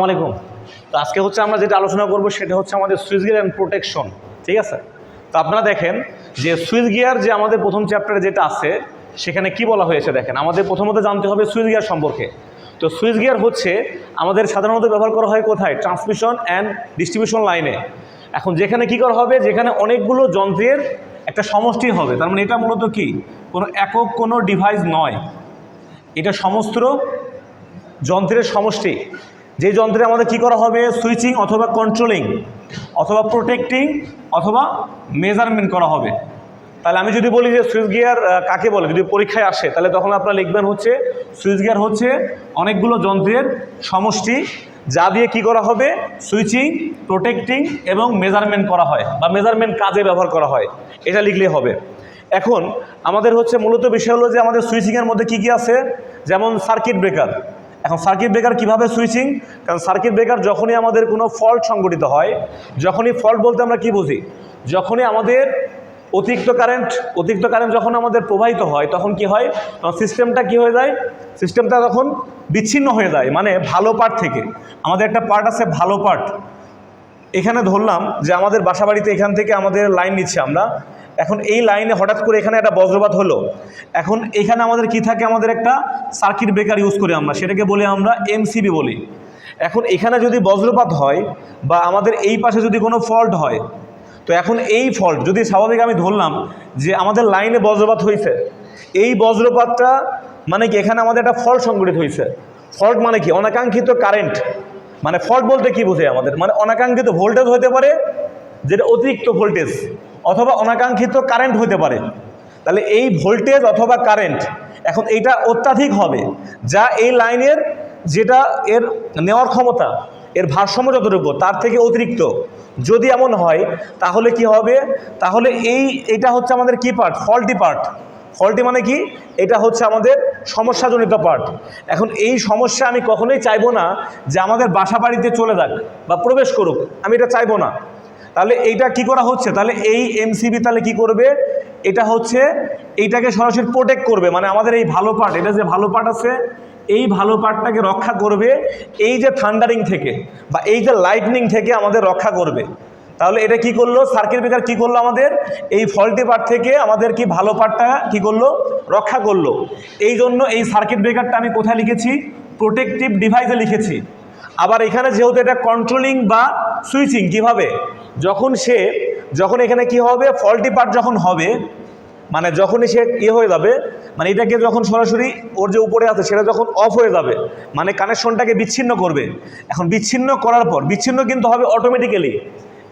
আলাইকুম। তো আজকে হচ্ছে আমরা যেটা আলোচনা করব সেটা হচ্ছে আমাদের সুইচ গিয়ার অ্যান্ড প্রোটেকশন ঠিক আছে? তো আপনারা দেখেন যে সুইচ গিয়ার যে আমাদের প্রথম চ্যাপ্টারে যেটা আছে, সেখানে কি বলা হয়েছে দেখেন? আমাদের প্রথমত জানতে হবে সুইচ গিয়ার সম্পর্কে। তো সুইচ গিয়ার হচ্ছে আমাদের সাধারণত ব্যবহার করা হয় কোথায়? ট্রান্সমিশন অ্যান্ড ডিস্ট্রিবিউশন লাইনে এখন যেখানে কি করা হবে? যেখানে অনেকগুলো যন্ত্রের একটা সমষ্টি হবে। তার মানে এটা মূলত কি? কোনো একক কোনো ডিভাইস নয়। এটা সমস্ত যন্ত্রের সমষ্টি। যে যন্ত্রে আমাদের কি করা হবে? সুইচিং অথবা কন্ট্রোলিং অথবা প্রোটেক্টিং অথবা মেজারমেন্ট করা হবে। তাহলে আমি যদি বলি যে সুইচ গিয়ার কাকে বলে? যদি পরীক্ষায় আসে, তাহলে তখন আপনারা লিখবেন হচ্ছে সুইচ গিয়ার হচ্ছে অনেকগুলো যন্ত্রের সমষ্টি, যা দিয়ে কি করা হবে? সুইচিং প্রোটেক্টিং এবং মেজারমেন্ট করা হয় বা মেজারমেন্ট কাজে ব্যবহার করা হয়। এটা লিখলে হবে। এখন আমাদের হচ্ছে মূলত বিষয় হলো যে আমাদের সুইচিংয়ের মধ্যে কি কি আছে? যেমন সার্কিট ব্রেকার এখন সার্কিট ব্রেকার কীভাবে সুইচিং কারণ সার্কিট ব্রেকার যখনই আমাদের কোনো ফল্ট সংগঠিত হয়, যখনই ফল্ট বলতে আমরা কি বুঝি? যখনই আমাদের অতিরিক্ত কারেন্ট অতিরিক্ত কারেন্ট যখন আমাদের প্রবাহিত হয়, তখন কি হয়? তখন সিস্টেমটা কি হয়ে যায়? সিস্টেমটা তখন বিচ্ছিন্ন হয়ে যায় মানে ভালো পার্ট থেকে। আমাদের একটা পার্ট আছে ভালো পার্ট এখানে ধরলাম যে আমাদের বাসাবাড়িতে এখান থেকে আমাদের লাইন নিচ্ছি আমরা। এখন এই লাইনে হঠাৎ করে এখানে একটা বজ্রপাত হলো। এখন এখানে আমাদের কি থাকে? আমাদের একটা সার্কিট ব্রেকার ইউজ করি আমরা। সেটাকে বলি আমরা এমসিবি বলি। এখন এখানে যদি বজ্রপাত হয় বা আমাদের এই পাশে যদি কোনো ফল্ট হয়, তো এখন এই ফল্ট যদি স্বাভাবিক আমি ধরলাম যে আমাদের লাইনে বজ্রপাত হয়েছে, এই বজ্রপাতটা মানে কি? এখানে আমাদের একটা ফল্ট সংগঠিত হয়েছে। ফল্ট মানে কি? অনাকাঙ্ক্ষিত কারেন্ট মানে ফল্ট বলতে কি বোঝায় আমাদের? মানে অনাকাঙ্ক্ষিত ভোল্টেজ হতে পারে, যেটা অতিরিক্ত ভোল্টেজ অথবা অনাকাঙ্ক্ষিত কারেন্ট হতে পারে। তাহলে এই ভোল্টেজ অথবা কারেন্ট এখন এইটা অত্যাধিক হবে, যা এই লাইনের যেটা এর নেওয়ার ক্ষমতা, এর ভারসাম্য যতটুকু, তার থেকে অতিরিক্ত। যদি এমন হয়, তাহলে কি হবে? তাহলে এই, এটা হচ্ছে আমাদের কি পার্ট ফল্টি পার্ট ফল্টি মানে কি? এটা হচ্ছে আমাদের সমস্যাজনিত পার্ট এখন এই সমস্যা আমি কখনোই চাইব না যে আমাদের বাসা বাড়িতে চলে যাক বা প্রবেশ করুক। আমি এটা চাইব না। তাহলে এইটা কি করা হচ্ছে? তাহলে এই এমসিবি তাহলে কি করবে? এটা হচ্ছে এইটাকে সরাসরি প্রোটেক্ট করবে। মানে আমাদের এই ভালো পার্ট এটা যে ভালো পার্ট আছে, এই ভালো পার্টটাকে রক্ষা করবে। এই যে থান্ডারিং থেকে বা এই যে লাইটনিং থেকে আমাদের রক্ষা করবে। তাহলে এটা কি করল? সার্কিট ব্রেকার কি করল আমাদের? এই ফল্টি পার্ট থেকে আমাদের কি ভালো পার্টটা কি করল? রক্ষা করল। এই জন্য এই সার্কিট ব্রেকারটা আমি কোথায় লিখেছি? প্রোটেকটিভ ডিভাইসে লিখেছি। আবার এখানে যেহেতু এটা কন্ট্রোলিং বা সুইচিং কীভাবে? যখন সে, যখন এখানে কি হবে? ফল্টি পার্ট যখন হবে মানে যখনই সে ইয়ে হয়ে যাবে মানে এটাকে যখন সরাসরি ওর যে উপরে আছে, সেটা যখন অফ হয়ে যাবে মানে কানেকশনটাকে বিচ্ছিন্ন করবে। এখন বিচ্ছিন্ন করার পর, বিচ্ছিন্ন কিন্তু হবে অটোমেটিক্যালি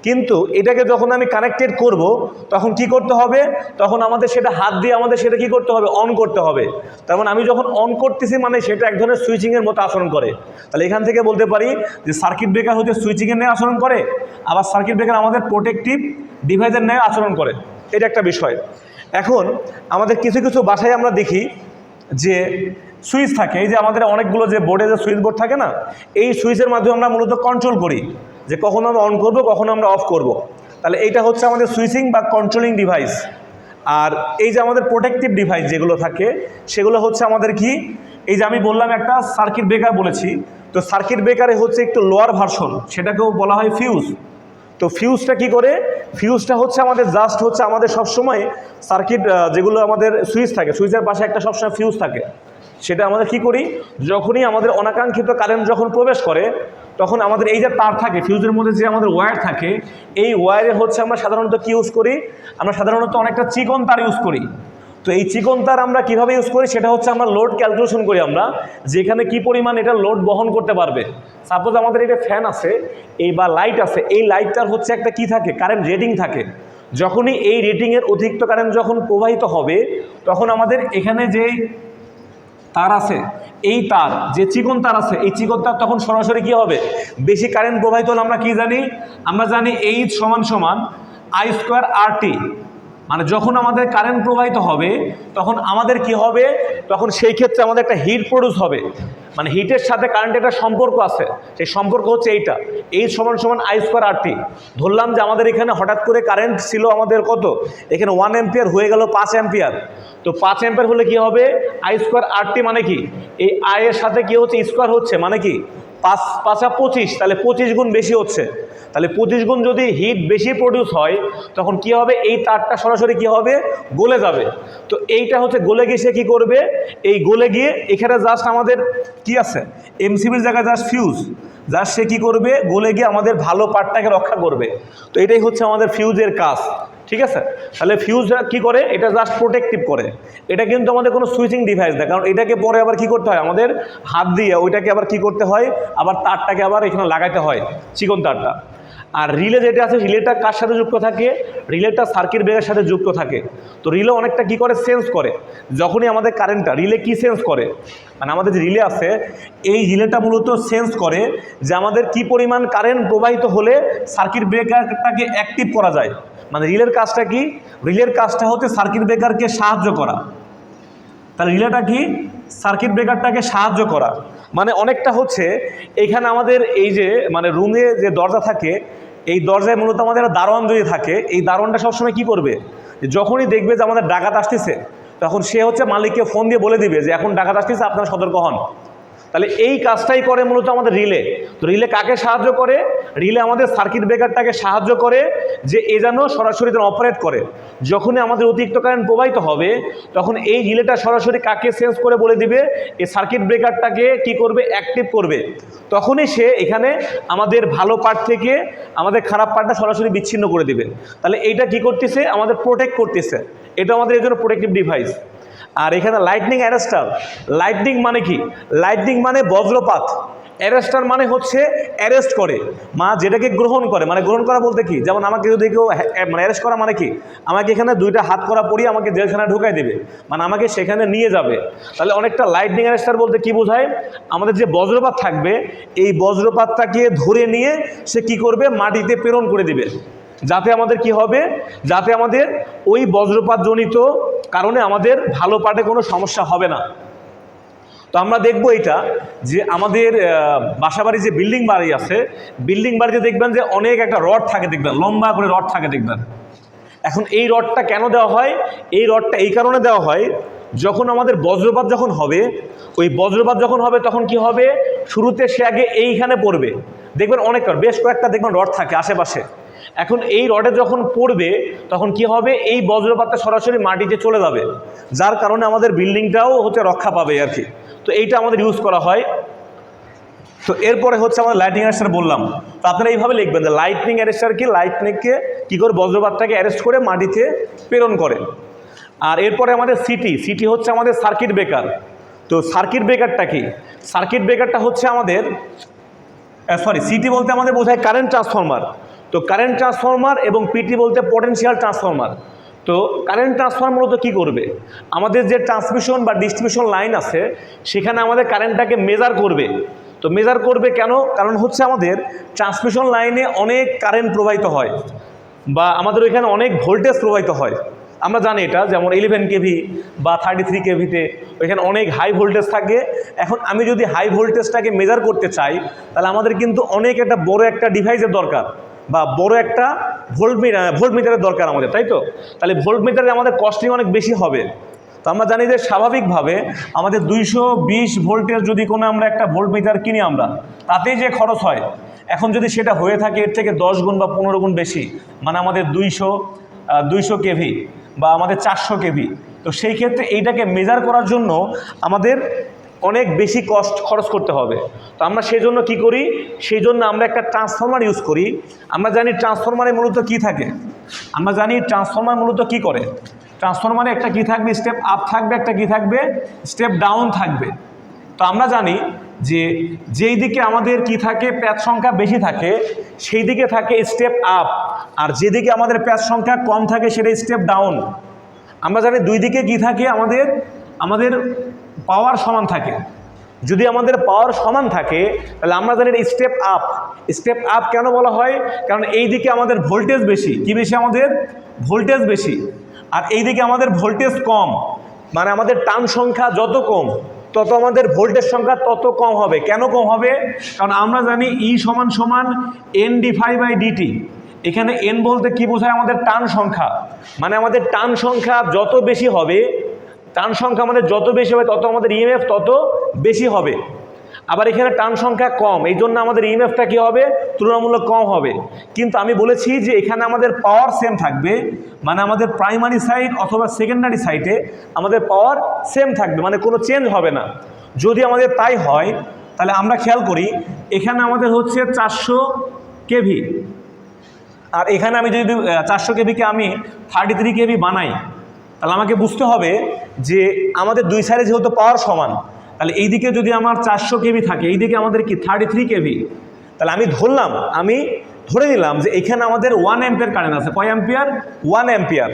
কিন্তু এটাকে যখন আমি কানেক্টেড করব, তখন কি করতে হবে? তখন আমাদের সেটা হাত দিয়ে আমাদের সেটা কি করতে হবে? অন করতে হবে। তার মানে আমি যখন অন করতেছি মানে সেটা এক ধরনের সুইচিংয়ের মতো আচরণ করে। তাহলে এখান থেকে বলতে পারি যে সার্কিট ব্রেকার হচ্ছে সুইচিংয়ের ন্যায় আচরণ করে, আবার সার্কিট ব্রেকার আমাদের প্রোটেকটিভ ডিভাইসের ন্যায় আচরণ করে। এটা একটা বিষয়। এখন আমাদের কিছু কিছু বাসায় আমরা দেখি যে সুইচ থাকে। এই যে আমাদের অনেকগুলো যে বোর্ডে যে সুইচ বোর্ড থাকে না, এই সুইচের মাধ্যমে আমরা মূলত কন্ট্রোল করি। যে কখন আমরা অন করব, কখন আমরা অফ করব। তাহলে এইটা হচ্ছে আমাদের সুইচিং বা কন্ট্রোলিং ডিভাইস আর এই যে আমাদের প্রোটেকটিভ ডিভাইস যেগুলো থাকে, সেগুলো হচ্ছে আমাদের কি? এই যে আমি বললাম একটা সার্কিট ব্রেকার বলেছি, তো সার্কিট ব্রেকারে হচ্ছে একটু লোয়ার ভার্সন সেটাকেও বলা হয় ফিউজ তো ফিউজটা কি করে? ফিউজটা হচ্ছে আমাদের জাস্ট হচ্ছে আমাদের সবসময় সার্কিট যেগুলো আমাদের সুইচ থাকে সুইচের পাশে একটা সবসময় ফিউজ থাকে। সেটা আমাদের কি করি? যখনই আমাদের অনাকাঙ্ক্ষিত কারেন্ট যখন প্রবেশ করে তখন আমাদের এই যে তার থাকে, ফিউজের মধ্যে যে আমাদের ওয়্যার থাকে, এই ওয়্যারে হচ্ছে আমরা সাধারণত কি ইউজ করি? আমরা সাধারণত অনেকটা চিকন তার ইউজ করি। তো এই চিকন তার আমরা কীভাবে ইউজ করি? সেটা হচ্ছে আমরা লোড ক্যালকুলেশন করি আমরা, যেখানে কি পরিমাণ এটা লোড বহন করতে পারবে। সাপোজ আমাদের এটা ফ্যান আছে, এই বা লাইট আছে, এই লাইটটার হচ্ছে একটা কি থাকে? কারেন্ট রেটিং থাকে। যখনই এই রেটিংয়ের অতিরিক্ত কারেন্ট যখন প্রবাহিত হবে, তখন আমাদের এখানে যে তার আছে, এই তার, যে চিকন তার আছে, এই চিকন তার তখন সরাসরি কি হবে? বেশি কারেন্ট প্রবাহিত হলে আমরা কি জানি? আমরা জানি এইচ সমান সমান আই স্কোয়ার আর টি মানে যখন আমাদের কারেন্ট প্রবাহিত হবে, তখন আমাদের কি হবে? তখন সেই ক্ষেত্রে আমাদের একটা হিট প্রডিউস হবে। মানে হিটের সাথে কারেন্টের একটা সম্পর্ক আছে। সেই সম্পর্ক হচ্ছে এইটা। এই সমান সমান আই স্কোয়ার আর টি ধরলাম যে আমাদের এখানে হঠাৎ করে কারেন্ট ছিল আমাদের কত? এখানে ওয়ান অ্যাম্পিয়ার হয়ে গেল পাঁচ অ্যাম্পিয়ার তো পাঁচ অ্যাম্পিয়ার হলে কি হবে? আই স্কোয়ার আর টি মানে কি? এই আয়ের সাথে কি হচ্ছে? স্কোয়ার হচ্ছে মানে কি? পাঁচ, পাঁচা পঁচিশ, তাহলে পঁচিশ গুণ বেশি হচ্ছে। তাহলে পঁচিশ গুণ যদি হিট বেশি প্রডিউস হয়, তখন কি হবে? এই তারটা সরাসরি কি হবে? গলে যাবে। তো এইটা হচ্ছে গলে গিয়ে সে কী করবে? এই গলে গিয়ে এখানে জাস্ট আমাদের কি আছে? এমসিবির জায়গায় জাস্ট ফিউজ জাস্ট সে কী করবে? গলে গিয়ে আমাদের ভালো পার্টটাকে রক্ষা করবে। তো এটাই হচ্ছে আমাদের ফিউজের কাজ। ঠিক আছে? তাহলে ফিউজ কি করে? এটা জাস্ট প্রোটেক্টিভ করে। এটা কিন্তু আমাদের কোনো সুইচিং ডিভাইস না, কারণ এটাকে পরে আবার কি করতে হয়? আমাদের হাত দিয়ে ওইটাকে আবার কি করতে হয়? আবার তারটাকে আবার এখানে লাগাইতে হয়, চিকন তারটা। আর রিলে যেটা আছে, রিলেটা কার সাথে যুক্ত থাকে? রিলেটা সার্কিট ব্রেকের সাথে যুক্ত থাকে। তো রিলে অনেকটা কি করে? সেন্স করে। যখনই আমাদের কারেন্টটা রিলে কি সেন্স করে? মানে আমাদের যে রিলে আছে, এই রিলেটা মূলত সেন্স করে যে আমাদের কি পরিমাণ কারেন্ট প্রবাহিত হলে সার্কিট ব্রেকারটাকে অ্যাক্টিভ করা যায়। মানে রিলের কাজটা কি? রিলের কাজটা হচ্ছে সার্কিট ব্রেকারকে সাহায্য করা। তাহলে রিলেটা কি? সার্কিট ব্রেকারটাকে সাহায্য করা। মানে অনেকটা হচ্ছে এখানে আমাদের এই যে মানে রুমে যে দরজা থাকে, এই দরজায় মূলত আমাদের দারোয়ান যদি থাকে, এই দারোয়ানটা সবসময় কি করবে? যখনই দেখবে যে আমাদের ডাকাত আসতেছে, তখন সে হচ্ছে মালিককে ফোন দিয়ে বলে দিবে যে, এখন ডাকাত আসতেছে, আপনারা সতর্ক হন। তাহলে এই কাজটাই করে মূলত আমাদের রিলে। তো রিলে কাকে সাহায্য করে? রিলে আমাদের সার্কিট ব্রেকারটাকে সাহায্য করে যে এ যেন সরাসরি যেন অপারেট করে। যখনই আমাদের অতিরিক্ত কারেন্ট প্রবাহিত হবে, তখন এই রিলেটা সরাসরি কাকে সেন্স করে বলে দিবে? এই সার্কিট ব্রেকারটাকে কি করবে? অ্যাক্টিভ করবে। তখনই সে এখানে আমাদের ভালো পার্ট থেকে আমাদের খারাপ পার্টটা সরাসরি বিচ্ছিন্ন করে দিবে। তাহলে এইটা কি করতেছে? আমাদের প্রোটেক্ট করতেছে। এটা আমাদের এই জন্য প্রোটেক্টিভ ডিভাইস আর এখানে লাইটনিং অ্যারেস্টার লাইটনিং মানে কি? লাইটনিং মানে বজ্রপাত। অ্যারেস্টার মানে হচ্ছে অ্যারেস্ট করে। মা যেটাকে গ্রহণ করে। মানে গ্রহণ করা বলতে কি? যেমন আমাকে যদি কেউ মানে অ্যারেস্ট করা মানে কি? আমাকে এখানে দুইটা হাত করা পরিয়ে আমাকে জেলখানায় ঢুকাই দেবে। মানে আমাকে সেখানে নিয়ে যাবে। তাহলে অনেকটা লাইটনিং অ্যারেস্টার বলতে কি বোঝায়? আমাদের যে বজ্রপাত থাকবে, এই বজ্রপাতটাকে ধরে নিয়ে সে কি করবে? মাটিতে প্রেরণ করে দিবে। যাতে আমাদের কি হবে? যাতে আমাদের ওই বজ্রপাতজনিত কারণে আমাদের ভালো পাটে কোনো সমস্যা হবে না। তো আমরা দেখব এটা যে আমাদের বাসাবাড়ি যে বিল্ডিং বাড়ি আছে, বিল্ডিং বাড়িতে দেখবেন যে অনেক একটা রড থাকে দেখবেন, লম্বা করে রড থাকে দেখবেন। এখন এই রডটা কেন দেওয়া হয়? এই রডটা এই কারণে দেওয়া হয়, যখন আমাদের বজ্রপাত যখন হবে, ওই বজ্রপাত যখন হবে তখন কি হবে? শুরুতে সে আগে এইখানে পড়বে। দেখবেন অনেক বেশ কয়েকটা দেখবেন রড থাকে আশেপাশে। এখন এই রডে যখন পড়বে, তখন কি হবে? এই বজ্রপাতটা সরাসরি মাটিতে চলে যাবে। যার কারণে আমাদের বিল্ডিংটাও হচ্ছে রক্ষা পাবে আর কি। তো এইটা আমাদের ইউজ করা হয়। তো এরপরে হচ্ছে আমাদের লাইটিং অ্যারেস্টার বললাম। তো আপনারা এইভাবে লিখবেন যে লাইটনিং অ্যারেস্টার কি? লাইটনিংকে কী করে বজ্রপাতটাকে অ্যারেস্ট করে মাটিতে প্রেরণ করে? আর এরপরে আমাদের সিটি সিটি হচ্ছে আমাদের সার্কিট ব্রেকার তো সার্কিট ব্রেকারটা কি? সার্কিট ব্রেকারটা হচ্ছে আমাদের সরি সিটি বলতে আমাদের বোঝায় কারেন্ট ট্রান্সফরমার তো কারেন্ট ট্রান্সফর্মার এবং পিটি বলতে পটেনশিয়াল ট্রান্সফর্মার তো কারেন্ট ট্রান্সফার মূলত কী করবে? আমাদের যে ট্রান্সমিশন বা ডিস্ট্রিবিউশন লাইন আছে, সেখানে আমাদের কারেন্টটাকে মেজার করবে। তো মেজার করবে কেন? কারণ হচ্ছে আমাদের ট্রান্সমিশন লাইনে অনেক কারেন্ট প্রবাহিত হয় বা আমাদের ওইখানে অনেক ভোল্টেজ প্রবাহিত হয়। আমরা জানি এটা, যেমন ইলেভেন কেভি বা থার্টি থ্রি কেভিতে ওইখানে অনেক হাই ভোল্টেজ থাকে। এখন আমি যদি হাই ভোল্টেজটাকে মেজার করতে চাই, তাহলে আমাদের কিন্তু অনেক একটা বড় একটা ডিভাইসের দরকার। বা বড় একটা ভোল্ট ভোল্ট মিটারের দরকার আমাদের, তাই তো? তাহলে ভোল্ট মিটারে আমাদের কস্টিং অনেক বেশি হবে। তো আমরা জানি যে স্বাভাবিকভাবে আমাদের দুইশো বিশ ভোল্টের যদি কোনো আমরা একটা ভোল্ট মিটার কিনি আমরা, তাতেই যে খরচ হয়। এখন যদি সেটা হয়ে থাকে, এর থেকে দশ গুণ বা পনেরো গুণ বেশি মানে আমাদের দুইশো দুইশো কেভি বা আমাদের চারশো কেভি। তো সেই ক্ষেত্রে এইটাকে মেজার করার জন্য আমাদের অনেক বেশি কস্ট খরচ করতে হবে। তো আমরা সেই জন্য কী করি? সেই জন্য আমরা একটা ট্রান্সফরমার ইউজ করি। আমরা জানি ট্রান্সফরমারে মূলত কি থাকে? আমরা জানি ট্রান্সফরমার মূলত কি করে? ট্রান্সফরমারে একটা কি থাকবে? স্টেপ আপ থাকবে, একটা কি থাকবে? স্টেপ ডাউন থাকবে। তো আমরা জানি যে যেই দিকে আমাদের কি থাকে? প্যাচ সংখ্যা বেশি থাকে, সেই দিকে থাকে স্টেপ আপ আর যেদিকে আমাদের প্যাচ সংখ্যা কম থাকে সেটা স্টেপ ডাউন আমরা জানি দুই দিকে কি থাকে আমাদের? আমাদের পাওয়ার সমান থাকে। যদি আমাদের পাওয়ার সমান থাকে, তাহলে আমরা জানি স্টেপ আপ স্টেপ আপ কেন বলা হয়? কারণ এই দিকে আমাদের ভোল্টেজ বেশি। কি বেশি আমাদের? ভোল্টেজ বেশি। আর এই দিকে আমাদের ভোল্টেজ কম। মানে আমাদের টান সংখ্যা যত কম, তত আমাদের ভোল্টেজ সংখ্যা তত কম হবে। কেন কম হবে? কারণ আমরা জানি ই সমান সমান N D phi by DT এখানে এন বলতে কি বোঝায়? আমাদের টান সংখ্যা। মানে আমাদের টান সংখ্যা যত বেশি হবে টান সংখ্যা আমাদের যত বেশি হবে, তত আমাদের ইএমএফ তত বেশি হবে। আবার এখানে টান সংখ্যা কম, এই জন্য আমাদের ইএমএফটা কী হবে? তুলনামূলক কম হবে। কিন্তু আমি বলেছি যে এখানে আমাদের পাওয়ার সেম থাকবে মানে আমাদের প্রাইমারি সাইড অথবা সেকেন্ডারি সাইডে আমাদের পাওয়ার সেম থাকবে মানে কোনো চেঞ্জ হবে না। যদি আমাদের তাই হয়, তাহলে আমরা খেয়াল করি, এখানে আমাদের হচ্ছে চারশো কেভি। আর এখানে আমি যদি চারশো কেভিকে আমি থার্টি থ্রি কেভি বানাই তাহলে আমাকে বুঝতে হবে যে আমাদের দুই সাইডে যেহেতু পাওয়ার সমান, তাহলে এই দিকে যদি আমার চারশো কেভি থাকে, এইদিকে আমাদের কি থার্টি থ্রি কেভি? তাহলে আমি ধরলাম, আমি ধরে নিলাম যে এখানে আমাদের ওয়ান অ্যাম্পিয়ার কারেন্ট আছে। কয় অ্যাম্পিয়ার ওয়ান অ্যাম্পিয়ার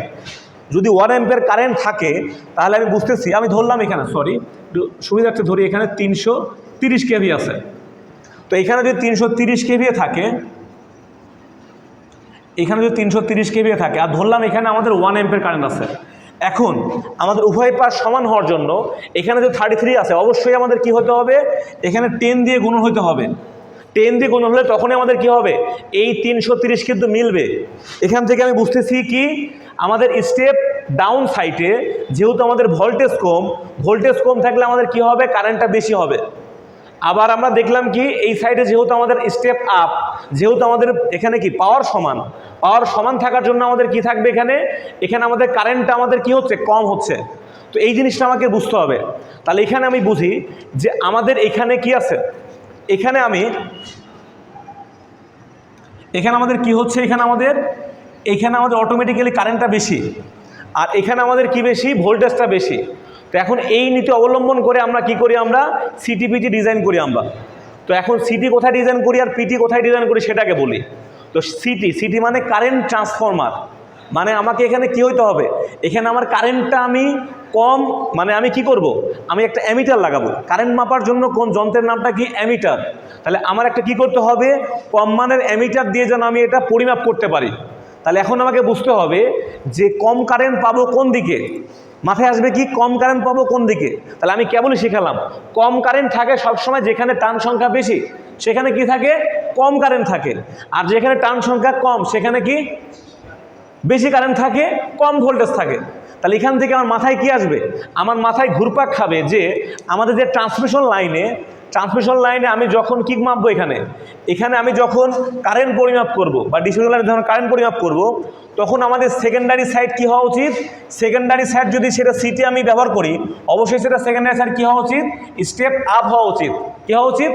যদি ওয়ান অ্যাম্পিয়ার কারেন্ট থাকে, তাহলে আমি বুঝতেছি, আমি ধরলাম এখানে সরি সুবিধার্থে ধরি, এখানে তিনশো তিরিশ কেভি আছে। তো এখানে যদি তিনশো তিরিশ কেভি থাকে, এখানে যদি তিনশো তিরিশ কেবি থাকে, আর ধরলাম এখানে আমাদের ওয়ান এম্পের কারেন্ট আছে। এখন আমাদের উভয় পাশ সমান হওয়ার জন্য এখানে যে থার্টি থ্রি আছে, অবশ্যই আমাদের কি হতে হবে? এখানে টেন দিয়ে গুণন হতে হবে। টেন দিয়ে গুণন হলে তখনই আমাদের কি হবে? এই তিনশো তিরিশ কিন্তু মিলবে। এখান থেকে আমি বুঝতেছি কি? আমাদের স্টেপ ডাউন সাইটে যেহেতু আমাদের ভোল্টেজ কম ভোল্টেজ কম থাকলে আমাদের কি হবে? কারেন্টটা বেশি হবে। আবার আমরা দেখলাম কি, এই সাইডে যেহেতু আমাদের স্টেপ আপ যেহেতু আমাদের এখানে কি পাওয়ার সমান পাওয়ার সমান থাকার জন্য আমাদের কি থাকবে এখানে? এখানে আমাদের কারেন্টটা আমাদের কি হচ্ছে, কম হচ্ছে। তো এই জিনিসটা আমাকে বুঝতে হবে। তাহলে এখানে আমি বুঝি যে আমাদের এখানে কি আছে? এখানে আমি, এখানে আমাদের কি হচ্ছে? এখানে আমাদের এখানে আমাদের অটোমেটিক্যালি কারেন্টটা বেশি। আর এখানে আমাদের কি বেশি? ভোল্টেজটা বেশি। তো এখন এই নীতি অবলম্বন করে আমরা কি করি আমরা? সিটিপিটি ডিজাইন করি আমরা। তো এখন সিটি কোথায় ডিজাইন করি আর পিটি কোথায় ডিজাইন করি সেটাকে বলি। তো সিটি সিটি মানে কারেন্ট ট্রান্সফরমার মানে আমাকে এখানে কি হইতে হবে? এখানে আমার কারেন্টটা আমি কম মানে আমি কি করব? আমি একটা অ্যামিটার লাগাবো। কারেন্ট মাপার জন্য কোন যন্ত্রের নামটা কি? অ্যামিটার তাহলে আমার একটা কি করতে হবে? কম মানের অ্যামিটার দিয়ে যেন আমি এটা পরিমাপ করতে পারি। তাহলে এখন আমাকে বুঝতে হবে যে কম কারেন্ট পাবো কোন দিকে? মাথায় আসবে কি কম কারেন্ট পাবো কোন দিকে? তাহলে আমি কেবলই শেখালাম। কম কারেন্ট থাকে সবসময় যেখানে টান সংখ্যা বেশি, সেখানে কি থাকে? কম কারেন্ট থাকে। আর যেখানে টান সংখ্যা কম, সেখানে কি? বেশি কারেন্ট থাকে, কম ভোল্টেজ থাকে। তাহলে এখান থেকে আমার মাথায় কি আসবে? আমার মাথায় ঘুরপাক খাবে যে আমাদের যে ট্রান্সমিশন লাইনে ট্রান্সমিশন লাইনে আমি যখন কি মাপবো এখানে এখানে আমি যখন কারেন্ট পরিমাপ করব বা ডিসিশন লাইনে যখন কারেন্ট পরিমাপ করব, তখন আমাদের সেকেন্ডারি সাইড কি হওয়া উচিত? সেকেন্ডারি সাইড যদি সেটা সিটি আমি ব্যবহার করি, অবশ্যই সেটা সেকেন্ডারি সাইড কী হওয়া উচিত? স্টেপ আপ হওয়া উচিত। কী হওয়া উচিত?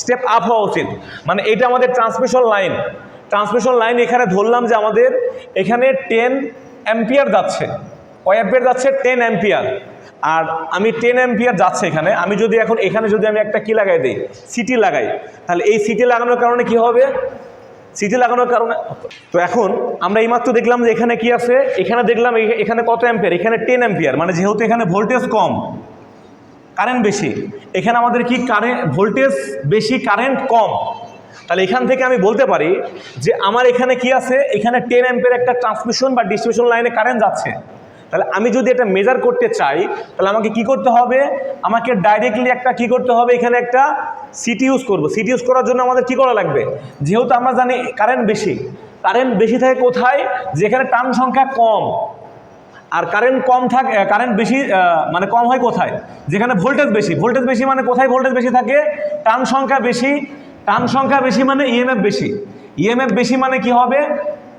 স্টেপ আপ হওয়া উচিত। মানে এটা আমাদের ট্রান্সমিশন লাইন। ট্রান্সমিশন লাইন এখানে ধরলাম যে আমাদের এখানে টেন অ্যাম্পিয়ার যাচ্ছে। কয় অ্যাম্পিয়ার যাচ্ছে? টেন অ্যাম্পিয়ার আর আমি টেন অ্যাম্পিয়ার যাচ্ছে এখানে, আমি যদি এখন, এখানে যদি আমি একটা কি লাগাই দিই? সিটি লাগাই, তাহলে এই সিটি লাগানোর কারণে কি হবে? সিটি লাগানোর কারণে, তো এখন আমরা এইমাত্র দেখলাম যে এখানে কি আছে, এখানে দেখলাম এখানে কত অ্যাম্পিয়ার এখানে টেন অ্যাম্পিয়ার মানে যেহেতু এখানে ভোল্টেজ কম কারেন্ট বেশি, এখানে আমাদের কি কারেন্ট ভোল্টেজ বেশি কারেন্ট কম, তাহলে এখান থেকে আমি বলতে পারি যে আমার এখানে কি আছে? এখানে টেন অ্যাম্পের একটা ট্রান্সমিশন বা ডিস্ট্রিবিউশন লাইনে কারেন্ট যাচ্ছে। তাহলে আমি যদি এটা মেজার করতে চাই, তাহলে আমাকে কি করতে হবে? আমাকে ডাইরেক্টলি একটা কি করতে হবে? এখানে একটা সিটি ইউজ করব। সিটি ইউজ করার জন্য আমাদের কি করা লাগবে? যেহেতু আমরা জানি কারেন্ট বেশি কারেন্ট বেশি থাকে কোথায়? যেখানে টান সংখ্যা কম। আর কারেন্ট কম থাক কারেন্ট বেশি মানে কম হয় কোথায়? যেখানে ভোল্টেজ বেশি। ভোল্টেজ বেশি মানে কোথায় ভোল্টেজ বেশি থাকে? টান সংখ্যা বেশি। টান সংখ্যা বেশি মানে ইএমএফ বেশি। ইএমএফ বেশি মানে কি হবে?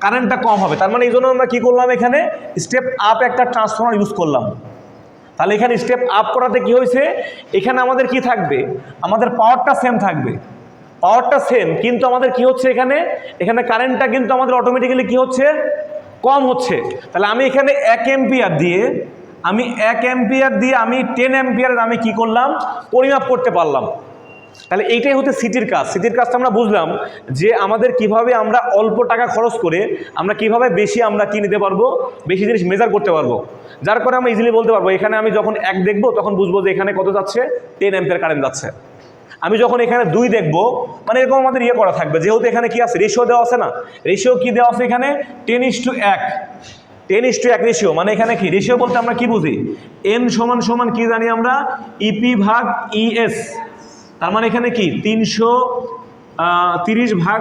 কারেন্টটা কম হবে। তার মানে এই জন্য আমরা কী করলাম এখানে? স্টেপ আপ একটা ট্রান্সফর্মার ইউজ করলাম। তাহলে এখানে স্টেপ আপ করাতে কি হয়েছে? এখানে আমাদের কি থাকবে? আমাদের পাওয়ারটা সেম থাকবে। পাওয়ারটা সেম কিন্তু আমাদের কি হচ্ছে এখানে? এখানে কারেন্টটা কিন্তু আমাদের অটোমেটিক্যালি কি হচ্ছে? কম হচ্ছে। তাহলে আমি এখানে এক এম্পিয়ার দিয়ে, আমি এক এম্পিয়ার দিয়ে আমি টেন এম্পিয়ারের আমি কি করলাম? পরিমাপ করতে পারলাম। তাহলে এইটাই হচ্ছে সিটির কাজ। সিটির কাজটা আমরা বুঝলাম যে আমাদের কীভাবে আমরা অল্প টাকা খরচ করে আমরা কীভাবে বেশি আমরা কি নিতে পারব, বেশি জিনিস মেজার করতে পারব। যার করে আমরা ইজিলি বলতে পারব, এখানে আমি যখন এক দেখব, তখন বুঝব যে এখানে কত যাচ্ছে? টেন অ্যাম্পের কারেন্ট যাচ্ছে। আমি যখন এখানে দুই দেখব মানে এরকম আমাদের ইয়ে করা থাকবে। যেহেতু এখানে কি আছে? রেশিও দেওয়া আছে না। রেশিও কি দেওয়া আছে এখানে? টেন ইস টু এক। টেন ইস টু এক রেশিও মানে এখানে কি? রেশিও বলতে আমরা কি বুঝি? এন সমান সমান কি জানি আমরা? ইপি ভাগ ইএস তার মানে এখানে কি? তিনশো তিরিশ ভাগ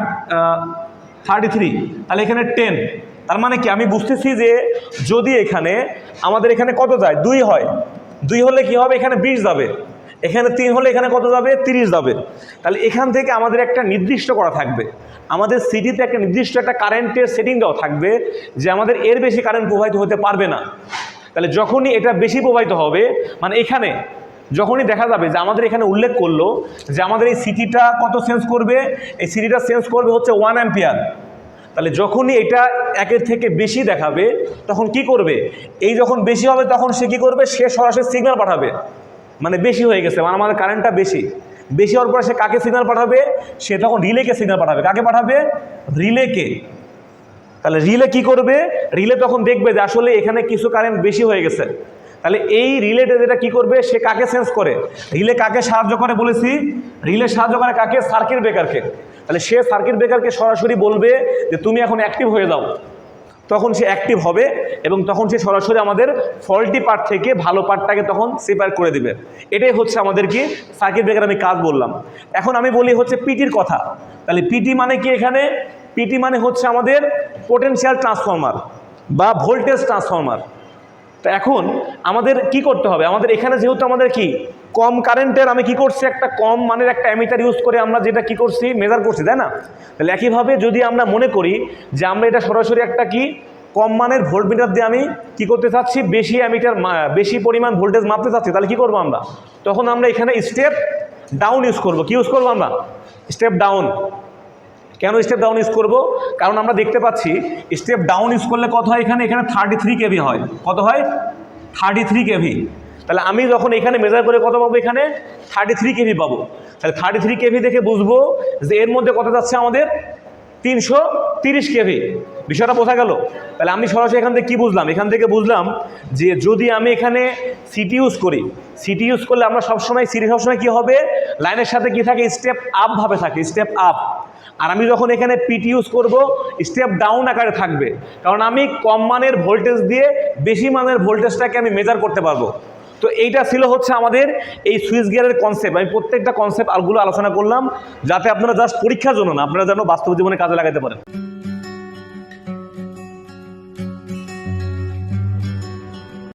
থার্টি থ্রি তাহলে এখানে টেন তার মানে কি? আমি বুঝতেছি যে যদি এখানে আমাদের এখানে কত যায়? দুই হয়। দুই হলে কি হবে? এখানে বিশ যাবে। এখানে তিন হলে এখানে কত যাবে? তিরিশ যাবে। তাহলে এখান থেকে আমাদের একটা নির্দিষ্ট করা থাকবে। আমাদের সিটিতে একটা নির্দিষ্ট একটা কারেন্টের সেটিং দেওয়া থাকবে যে আমাদের এর বেশি কারেন্ট প্রবাহিত হতে পারবে না। তাহলে যখনই এটা বেশি প্রবাহিত হবে মানে এখানে যখনই দেখা যাবে যে আমাদের এখানে উল্লেখ করল যে আমাদের এই সিটিটা কত সেন্স করবে, এই সিটিটা সেন্স করবে হচ্ছে ওয়ান অ্যাম্পিয়ার তাহলে যখনই এটা একের থেকে বেশি দেখাবে, তখন কি করবে? এই যখন বেশি হবে, তখন সে কী করবে? সে সরাসরি সিগন্যাল পাঠাবে। মানে বেশি হয়ে গেছে মানে আমাদের কারেন্টটা বেশি। বেশি হওয়ার পরে সে কাকে সিগন্যাল পাঠাবে? সে তখন রিলেকে সিগন্যাল পাঠাবে। কাকে পাঠাবে? রিলেকে তাহলে রিলে কি করবে? রিলে তখন দেখবে যে আসলে এখানে কিছু কারেন্ট বেশি হয়ে গেছে। তাহলে এই রিলেটা যেটা কি করবে, সে কাকে সেন্স করে? রিলে কাকে সাহায্য করে বলেছি? রিলে সাহায্য করে কাকে? সার্কিট ব্রেকারকে। তাহলে সে সার্কিট ব্রেকারকে সরাসরি বলবে যে, তুমি এখন অ্যাক্টিভ হয়ে যাও। তখন সে অ্যাক্টিভ হবে এবং তখন সে সরাসরি আমাদের ফল্টি পার্ট থেকে ভালো পার্টটাকে তখন সেপারেট করে দিবে। এটাই হচ্ছে আমাদের কি? সার্কিট ব্রেকার আমি কাজ বললাম। এখন আমি বলি হচ্ছে পিটির কথা। তাহলে পিটি মানে কি এখানে? পিটি মানে হচ্ছে আমাদের পোটেনশিয়াল ট্রান্সফর্মার বা ভোল্টেজ ট্রান্সফর্মার তো এখন আমাদের কি করতে হবে? আমাদের এখানে যেহেতু আমাদের কি? কম কারেন্টের আমি কি করছি? একটা কম মানের একটা অ্যামিটার ইউজ করে আমরা যেটা কি করছি? মেজার করছি, তাই না? তাহলে একইভাবে যদি আমরা মনে করি যে আমরা এটা সরাসরি একটা কি? কম মানের ভোল্টমিটার দিয়ে আমি কি করতে চাচ্ছি? বেশি অ্যামিটার বেশি পরিমাণ ভোল্টেজ মাপতে চাচ্ছি, তাহলে কি করব আমরা? তখন আমরা এখানে স্টেপ ডাউন ইউজ করব। কি ইউজ করব আমরা? স্টেপ ডাউন কেন স্টেপ ডাউন ইউজ করব? কারণ আমরা দেখতে পাচ্ছি স্টেপ ডাউন ইউজ করলে কত হয়? এখানে এখানে থার্টি থ্রি কেভি হয়। কত হয়? থার্টি থ্রি কেভি তাহলে আমি যখন এখানে মেজার করে কত পাবো এখানে? থার্টি থ্রি কেভি পাবো। তাহলে থার্টি থ্রি কেভি দেখে বুঝব যে এর মধ্যে কত যাচ্ছে আমাদের? তিনশো তিরিশ কেভি বিষয়টা বোঝা গেল? তাহলে আমি সরাসরি এখান থেকে কী বুঝলাম? এখান থেকে বুঝলাম যে যদি আমি এখানে সিটি ইউজ করি সিটি ইউজ করলে আমরা সবসময় সিটি সবসময় কী হবে? লাইনের সাথে কী থাকে? স্টেপ আপভাবে থাকে স্টেপ আপ আর আমি যখন এখানে পিটি ইউজ করব স্টেপ ডাউন আকারে থাকবে। কারণ আমি কম মানের ভোল্টেজ দিয়ে বেশি মানের ভোল্টেজটাকে আমি মেজার করতে পারব। তো এইটা ছিল হচ্ছে আমাদের এই সুইচ গিয়ারের কনসেপ্ট আমি প্রত্যেকটা কনসেপ্ট আরগুলো আলোচনা করলাম, যাতে আপনারা জাস্ট পরীক্ষার জন্য না, আপনারা যেন বাস্তব জীবনে কাজে লাগাতে পারেন।